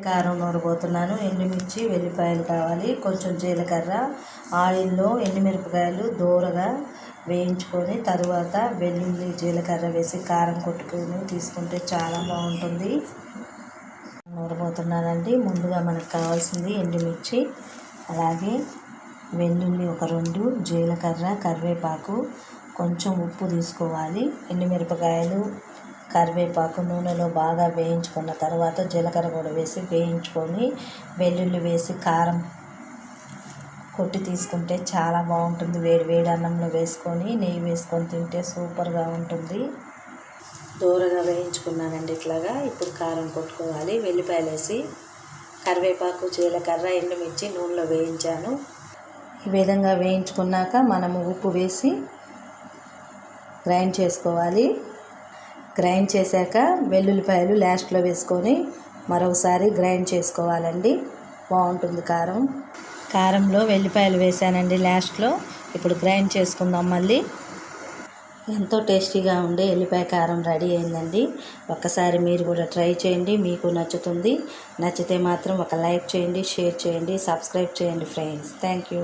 కారం నూరబోతున్నాను. ఎండుమిర్చి వెల్లిపాయలు కావాలి. కొంచెం జీలకర్ర ఆయిల్లో ఎండుమిరపకాయలు దూరగా వేయించుకొని తరువాత వెల్లుల్లి జీలకర్ర వేసి కారం కొట్టుకొని తీసుకుంటే చాలా బాగుంటుంది. నూరబోతున్నానండి. ముందుగా మనకు కావాల్సింది ఎండుమిర్చి అలాగే వెల్లుల్లి ఒక రెండు జీలకర్ర కరివేపాకు కొంచెం ఉప్పు తీసుకోవాలి. ఎండుమిరపకాయలు కరివేపాకు నూనెలో బాగా వేయించుకున్న తర్వాత జీలకర్ర కూడా వేసి వేయించుకొని వెల్లుల్లి వేసి కారం కొట్టి తీసుకుంటే చాలా బాగుంటుంది. వేడి వేడి అన్నంలో వేసుకొని నెయ్యి వేసుకొని తింటే సూపర్గా ఉంటుంది. దూరంగా వేయించుకున్నానండి ఇట్లాగా. ఇప్పుడు కారం కొట్టుకోవాలి. వెల్లిపాయలు వేసి కరివేపాకు జీలకర్ర ఎండుమిర్చి నూనెలో వేయించాను. ఈ విధంగా వేయించుకున్నాక మనము ఉప్పు వేసి గ్రైండ్ చేసుకోవాలి. గ్రైండ్ చేశాక వెల్లుల్లిపాయలు లాస్ట్లో వేసుకొని మరొకసారి గ్రైండ్ చేసుకోవాలండి. బాగుంటుంది కారం. కారంలో వెల్లిపాయలు వేసానండి లాస్ట్లో. ఇప్పుడు గ్రైండ్ చేసుకుందాం మళ్ళీ. ఎంతో టేస్టీగా ఉండే ఎల్లిపాయ కారం రెడీ అయిందండి. ఒక్కసారి మీరు కూడా ట్రై చేయండి మీకు నచ్చుతుంది. నచ్చితే మాత్రం ఒక లైక్ చేయండి షేర్ చేయండి సబ్స్క్రైబ్ చేయండి ఫ్రెండ్స్. Thank you.